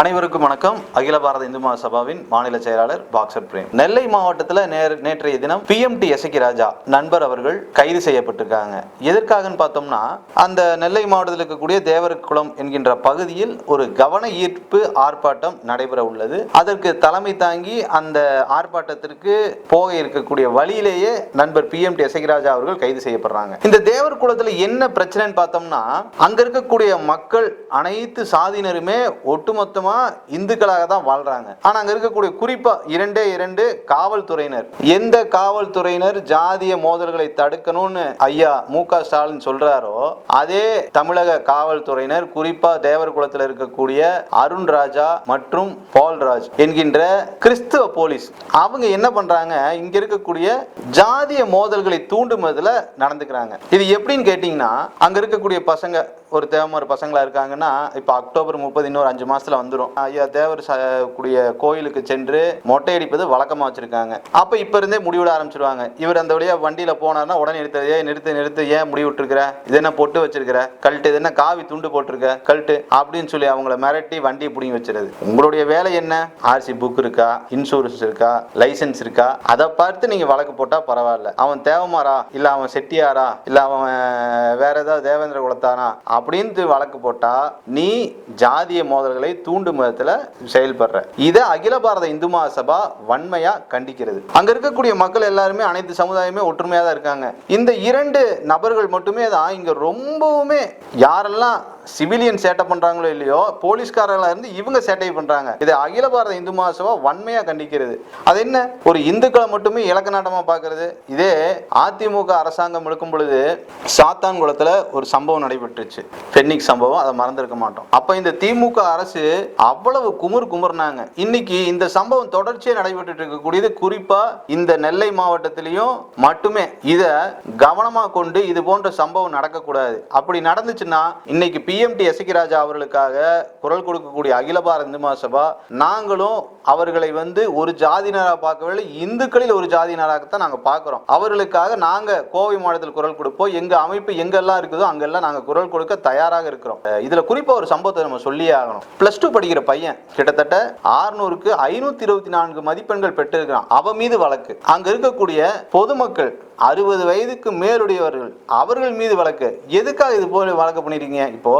அனைவருக்கும் வணக்கம். அகில பாரத இந்து மகாசபாவின் மாநில செயலாளர் பாக்ஸர் பிரேம். நெல்லை மாவட்டத்தில் நேர் நேற்றைய தினம் பிஎம்டி எசக்கி ராஜா நண்பர் அவர்கள் கைது செய்யப்பட்டிருக்காங்க. எதற்காகன்னு பார்த்தோம்னா அந்த நெல்லை மாவட்டத்தில் இருக்கக்கூடிய தேவர்குளம் என்கின்ற பகுதியில் ஒரு கவன ஈர்ப்பு ஆர்ப்பாட்டம் நடைபெற உள்ளது. அதற்கு தலைமை தாங்கி அந்த ஆர்ப்பாட்டத்திற்கு போக இருக்கக்கூடிய வழியிலேயே நண்பர் பிஎம்டி எசக்கி ராஜா அவர்கள் கைது செய்யப்படுறாங்க. இந்த தேவர் குளத்தில் என்ன பிரச்சனைன்னு பார்த்தோம்னா அங்க இருக்கக்கூடிய மக்கள் அனைத்து சாதியினருமே ஒட்டுமொத்தமா இந்துக்களாக தான் வாழ்றாங்க. ஆனா அங்க இருக்கக்கூடிய குறிப்பா இரண்டே இரண்டு காவல்துறையினர். எந்த காவல்துறையினர் ஜாதிய மோதல்களை தடுக்கணும்னு ஐயா மு க ஸ்டாலின் சொல்றாரோ அதே தமிழக காவல்துறையினர் குறிப்பா தேவர் குலத்தில் இருக்கக்கூடிய அருண் ராஜா மற்றும் பால்ராஜ் என்கின்ற கிறிஸ்துவ போலீஸ் அவங்க என்ன பண்றாங்க? இங்க இருக்கக்கூடிய ஜாதிய மோதல்களை தூண்டும் விதத்துல நடந்துக்கிறாங்க. இது எப்படின்னு கேட்டீங்கன்னா அங்க இருக்கக்கூடிய பசங்க ஒரு தேவமார் பசங்களா இருக்காங்கன்னா இப்போ அக்டோபர் முப்பது இன்னொரு அஞ்சு மாசத்துல வந்துடும் ஐயா தேவர் கூடிய கோயிலுக்கு சென்று மொட்டை அடிப்பது வழக்கமா வச்சிருக்காங்க. அப்ப இப்ப இருந்தே முடிவிட ஆரம்பிச்சிருவாங்க. இவர் அந்த வழியா வண்டியில போனார்னா உடனே நிறுத்த ஏன் நிறுத்து நிறுத்து ஏன் முடி விட்டுருக்கிற? இது என்ன பொட்டு வச்சிருக்கிற? கல்ட்டு இது என்ன காவி துண்டு போட்டிருக்க? கல்ட்டு அப்படின்னு சொல்லி அவங்கள மிரட்டி வண்டியை பிடிங்கி வச்சிருது. உங்களுடைய வேலை என்ன? ஆர்சி புக் இருக்கா? இன்சூரன்ஸ் இருக்கா? லைசென்ஸ் இருக்கா? அதை பார்த்து நீங்க வழக்கு போட்டா பரவாயில்ல. அவன் தேவமாரா? இல்லை அவன் செட்டியாரா? இல்லை அவன் வேற ஏதாவது தேவேந்திர குலத்தானா? அப்படின்ட்டு வழக்கு போட்டா நீ ஜாதிய மோதல்களை தூண்டும் விதத்துல செயல்படுற. இதை அகில பாரத இந்து மகாசபா வன்மையா கண்டிக்கிறது. அங்க இருக்கக்கூடிய மக்கள் எல்லாருமே அனைத்து சமுதாயமே ஒற்றுமையா தான் இருக்காங்க. இந்த இரண்டு நபர்கள் மட்டுமே தான் இங்க ரொம்பவுமே யாரெல்லாம் சிவிலியன் சேட்டை பண்றாங்களோ இல்லையோ போலீஸ்காரங்களா இருந்து இவங்க சேட்டை பண்றாங்க. இதை அகில பாரத இந்து மகாசபா வன்மையா கண்டிக்கிறது. அது என்ன? ஒரு இந்துக்களை மட்டுமே இலக்க நாட்டமா பார்க்கிறது. இதே அதிமுக அரசாங்கம் இருக்கும் பொழுது சாத்தான்குளத்துல ஒரு சம்பவம் நடைபெற்றுச்சு. பென்னிக் சம்பவம் அதை மறந்துருக்க மாட்டோம். அப்ப இந்த திமுக அரசு அவ்வளவு குமுறு குமுறுனாங்க. இன்னைக்கு இந்த சம்பவம் தொடர்ச்சியாக நடைபெற்று இருக்கக்கூடியது குறிப்பா இந்த நெல்லை மாவட்டத்திலையும் மட்டுமே. இத கவனமா கொண்டு இது போன்ற சம்பவம் நடக்கக்கூடாது. அப்படி நடந்துச்சுன்னா இன்னைக்கு பிஎம்டி எசகி ராஜா அவர்களுக்காக குரல் கொடுக்கக்கூடிய அகில பாரத இந்து மகாசபா நாங்களும் அவர்களை வந்து ஒரு ஜாதியினராக பார்க்கவில்லை இந்துக்களில் ஒரு ஜாதியினராகத்தான் நாங்கள் பார்க்குறோம். அவர்களுக்காக நாங்கள் கோவை மாவட்டத்தில் குரல் கொடுப்போம். எங்கள் அமைப்பு எங்கெல்லாம் இருக்குதோ அங்கெல்லாம் நாங்கள் குரல் கொடுக்க தயாராக இருக்கிறோம். இதில் குறிப்பாக ஒரு சம்பவத்தை நம்ம சொல்லியே ஆகணும். ப்ளஸ் டூ படிக்கிற பையன் கிட்டத்தட்ட ஆறுநூறுக்கு ஐநூற்றி இருபத்தி நான்கு மதிப்பெண்கள் பெற்றிருக்கிறான். அவன் மீது வழக்கு. அங்கே இருக்கக்கூடிய பொதுமக்கள் அறுபது வயதுக்கு மேலுடையவர்கள் அவர்கள் மீது வழக்கு. எதுக்காக இது போல வழக்கு பண்ணிருக்கீங்க? இப்போ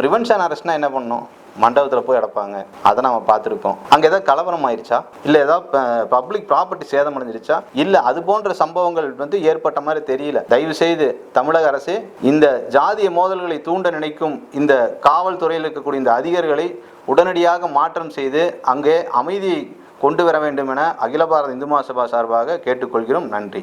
ப்ரிவென்ஷன் அரெஸ்ட்னா என்ன பண்ணணும்? மண்டபத்தில் போய் அடைப்பாங்க. அதை நம்ம பார்த்துருக்கோம் அங்கே ஏதாவது கலவரம் ஆயிடுச்சா இல்லை ஏதாவது பப்ளிக் ப்ராப்பர்ட்டி சேதம் அடைஞ்சிருச்சா? இல்லை அது போன்ற சம்பவங்கள் வந்து ஏற்பட்ட மாதிரி தெரியல. தயவு செய்து தமிழக அரசு இந்த ஜாதிய மோதல்களை தூண்ட நினைக்கும் இந்த காவல்துறையில் இருக்கக்கூடிய இந்த அதிகாரிகளை உடனடியாக மாற்றம் செய்து அங்கே அமைதியை கொண்டு வர வேண்டும் என அகில பாரத இந்து மகாசபா சார்பாக கேட்டுக்கொள்கிறோம். நன்றி.